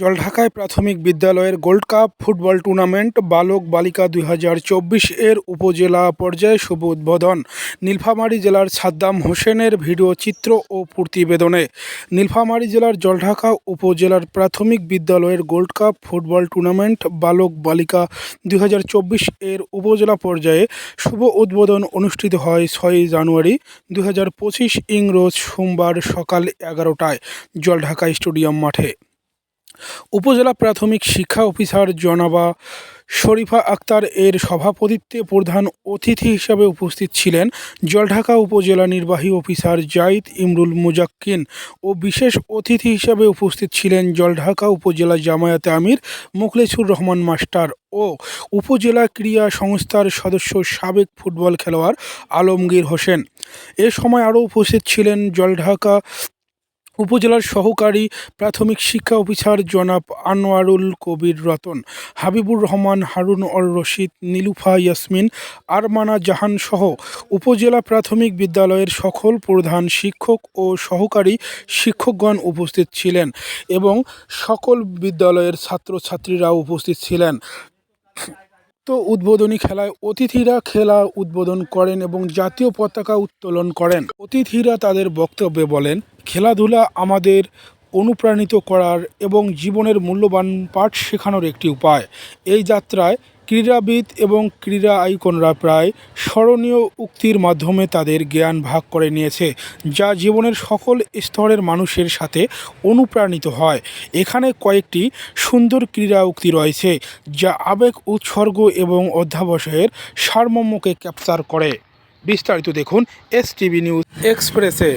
জলঢাকায় প্রাথমিক বিদ্যালয়ের gold cup football tournament বালক বালিকা দুই হাজার চব্বিশ এর উপজেলা পর্যায়ে শুভ উদ্বোধন। নীলফামারী জেলার সাদ্দাম হোসেনের ভিডিও চিত্র ও প্রতিবেদনে নীলফামারী জেলার জলঢাকা উপজেলার প্রাথমিক বিদ্যালয়ের গোল্ড কাপ ফুটবল টুর্নামেন্ট বালক বালিকা দুই হাজার চব্বিশ এর উপজেলা পর্যায়ে শুভ উদ্বোধন অনুষ্ঠিত হয় ছয়ই জানুয়ারি দুই হাজার পঁচিশ ইংরোজ সোমবার সকাল এগারোটায় জলঢাকা স্টেডিয়াম মাঠে। উপজেলা প্রাথমিক শিক্ষা অফিসার জনাবা শরীফা আক্তার এর সভাপতিত্বে প্রধান অতিথি হিসাবে উপস্থিত ছিলেন জলঢাকা উপজেলা নির্বাহী অফিসার জাইদ ইমরুল মুজাক্কিন ও বিশেষ অতিথি হিসাবে উপস্থিত ছিলেন জলঢাকা উপজেলা জামায়াতে আমির মুখলেছুর রহমান মাস্টার ও উপজেলা ক্রীড়া সংস্থার সদস্য সাবেক ফুটবল খেলোয়াড় আলমগীর হোসেন। এ সময় আরও উপস্থিত ছিলেন জলঢাকা উপজেলার সহকারী প্রাথমিক শিক্ষা অফিসার জনাব আনোয়ারুল কবির রতন, হাবিবুর রহমান, হারুন অর রশিদ, নীলুফা ইয়াসমিন, আরমানা জাহান সহ উপজেলা প্রাথমিক বিদ্যালয়ের সকল প্রধান শিক্ষক ও সহকারী শিক্ষকগণ উপস্থিত ছিলেন এবং সকল বিদ্যালয়ের ছাত্রছাত্রীরা উপস্থিত ছিলেন। উদ্বোধনী খেলায় অতিথিরা খেলা উদ্বোধন করেন এবং জাতীয় পতাকা উত্তোলন করেন। অতিথিরা তাদের বক্তব্যে বলেন, খেলাধুলা আমাদের অনুপ্রাণিত করার এবং জীবনের মূল্যবান পাঠ শেখানোর একটি উপায়। এই যাত্রায় ক্রীড়াবিদ এবং ক্রীড়া আইকনরা প্রায় স্মরণীয় উক্তির মাধ্যমে তাদের জ্ঞান ভাগ করে নিয়েছে, যা জীবনের সকল স্তরের মানুষের সাথে অনুপ্রাণিত হয়। এখানে কয়েকটি সুন্দর ক্রীড়া উক্তি রয়েছে, যা আবেগ, উৎসর্গ এবং অধ্যাবসায়ের সারমর্মকে ক্যাপচার করে। বিস্তারিত দেখুন এস টিভি নিউজ এক্সপ্রেসে।